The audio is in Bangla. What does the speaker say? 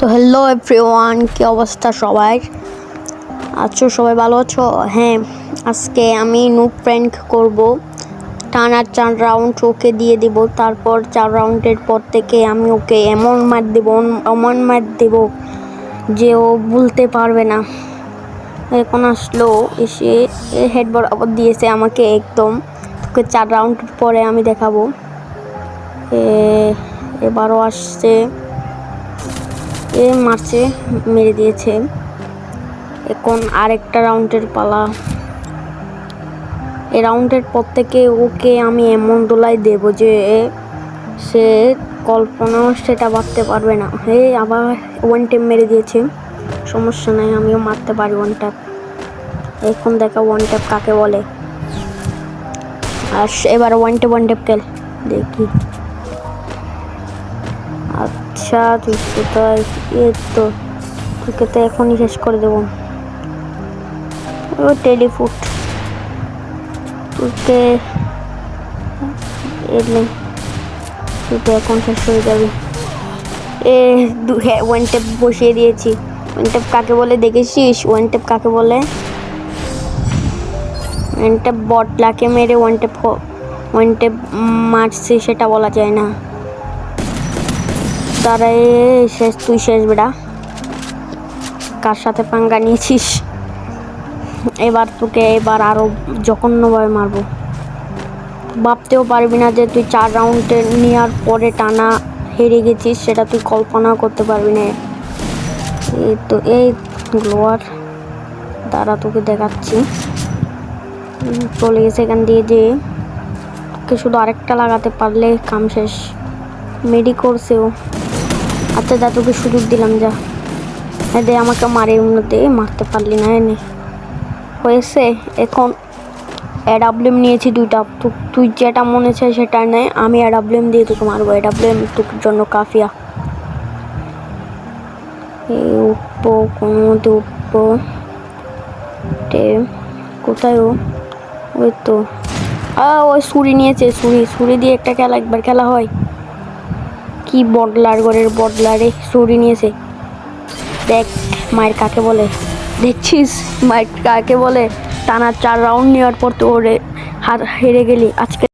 তো হ্যালো এভরিওয়ান কি অবস্থা সবাই? আছো সবাই ভালো আছো? হ্যাঁ আজকে আমি নুক প্র্যাঙ্ক করব। টানার চার রাউন্ড ওকে দিয়ে দিব, তারপর চার রাউন্ডের পর থেকে আমি ওকে এমন মার দেবো এমন মার দেব যে ও বলতে পারবে না। এখন আসলো, এসে হেড বরাবর দিয়েছে আমাকে একদম। তোকে চার রাউন্ড পরে আমি দেখাবো। এবারও আসছে। এ মারছে, মেরে দিয়েছে। এখন আরেকটা রাউন্ডের পালা। এ রাউন্ডের পর থেকে ওকে আমি এমন দোলাই দেব যে সে কল্পনাও সেটা ভাবতে পারবে না। হে, আবার ওয়ান টেপ মেরে দিয়েছে। সমস্যা নাই, আমিও মারতে পারি ওয়ান ট্যাপ এখন দেখা ওয়ান ট্যাপ কাকে বলে। আর এবার ওয়ান টেপ ওয়ান ট্যাপ খেল। দেখি। আচ্ছা তুই কোথায় এই তো তোকে তো এখনই শেষ করে দেবো। ও টেলিফুট। তোকে এলে তুই তো এখন শেষ হয়ে যাবি। এ, দু হ্যাঁ ওয়ান টেপ বসিয়ে দিয়েছি। ওয়ান টেপ কাকে বলে, দেখেছিস? ওয়ান টেপ কাকে বলে? ওয়ান টেপ বটলাকে মেরে ওয়ান টেপ ওয়ান টেপ মারছি, সেটা বলা যায় না। দাঁড়ায় শেষ, তুই শেষ বেটা। কার সাথে পাঙ্গা নিয়েছিস? এবার তোকে এবার আরও জঘন্যভাবে মারবো। ভাবতেও পারবি না যে তুই চার রাউন্ডে নেওয়ার পরে টানা হেরে গেছিস, সেটা তুই কল্পনাও করতে পারবি না। এই তো, এই গ্লোয়ার দ্বারা তোকে দেখাচ্ছি। চলে গেছে এখান দিয়ে যে তোকে শুধু আরেকটা লাগাতে পারলে কাম শেষ। মেডি করছেও আচ্ছা যা তোকে সুযোগ দিলাম, যা। হ্যাঁ দে, আমাকে মারে দে মারতে পারলি না, এনে। হয়েছে, এখন অ্যাডাব্লিউম নিয়েছি দুইটা। তুই যেটা মনে চায় সেটা নেই আমি অ্যাডাব্লিউম দিয়ে তোকে মারবো। অ্যাডাব্লিউম তোর জন্য কাফিয়া। এই উঠবো, কোনো মতে টে কোথায় ও? ওই তো। ওই ছুরি নিয়েছে, ছুরি। ছুরি দিয়ে একটা খেলা, একবার খেলা হয়। কি বডলার ঘরের বডলারে ছুরি নিয়েছে? দেখ, মায়ের কাকে বলে? দেখছিস, মায়ের কাকে বলে? টানা চার রাউন্ড নেওয়ার পর তো ওরে হার, হেরে গেলি। আজকে